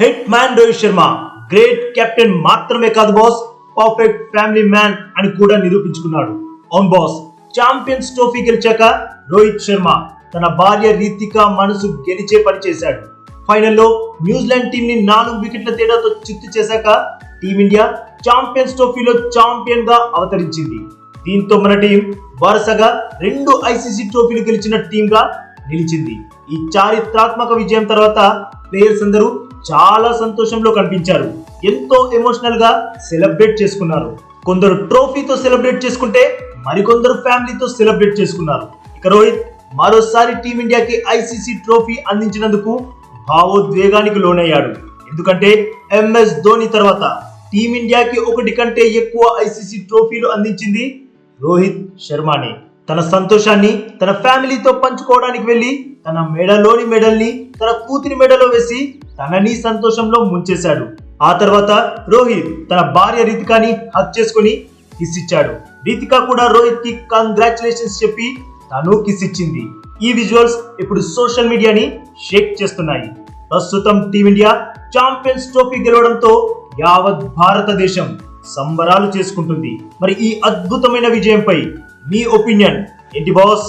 Hit man Rohit Sharma great captain మాత్రమే కాదు boss perfect family man అని కూడా నిరూపించుకున్నాడు. అవును బాస్ ఛాంపియన్స్ ట్రోఫీ గెలిచాక రోహిత్ శర్మ తన భార్య రీతిక మనసు గెలిచే పని చేశాడు. ఫైనల్లో న్యూజిలాండ్ టీం ని నాలుగు వికెట్ల తేడాతో చిత్తు చేశాక టీమిండియా ఛాంపియన్స్ ట్రోఫీలో ఛాంపియన్గా అవతరించింది. దీంతో మన టీం వరుసగా రెండు ఐసీసీ ట్రోఫీలు గెలిచిన టీం గా నిలిచింది. ఈ చారిత్రాత్మక విజయం తర్వాత ప్లేయర్స్ అందరూ చాలా సంతోషంలో కనిపించారు. ఎంతో ఎమోషనల్గా సెలబ్రేట్ చేసుకున్నారు. కొందరు ట్రోఫీతో సెలబ్రేట్ చేసుకుంటే మరికొందరు ఫ్యామిలీతో సెలబ్రేట్ చేసుకున్నారు. ఇక రోహిత్ మరోసారి టీమిండియాకి ఐసీసీ ట్రోఫీ అందించినందుకు భావోద్వేగానికి లోనయ్యాడు. ఎందుకంటే ఎంఎస్ ధోని తర్వాత టీమిండియాకి ఒకటి కంటే ఎక్కువ ఐసీసీ ట్రోఫీలు అందించింది రోహిత్ శర్మనే. తన సంతోషాన్ని తన ఫ్యామిలీతో పంచుకోవడానికి వెళ్ళి తన మెడలోని మెడల్ని తన కూతురి మెడలో వేసి తనని సంతోషంలో ముంచేశాడు. ఆ తర్వాత రోహిత్ తన భార్య రీతికాని హక్ చేసుకుని కిస్ ఇచ్చాడు. రితిక కూడా రోహిత్కి కంగ్రాచులేషన్స్ చెప్పి తను కిస్ ఇచ్చింది. ఈ విజువల్స్ ఇప్పుడు సోషల్ మీడియాని షేక్ చేస్తున్నాయి. ప్రస్తుతం టీమిండియా ఛాంపియన్స్ ట్రోఫీ గెలవడంతో యావత్ భారతదేశం సంబరాలు చేసుకుంటుంది. మరి ఈ అద్భుతమైన విజయంపై మీ ఒపీనియన్ ఏంటి బాస్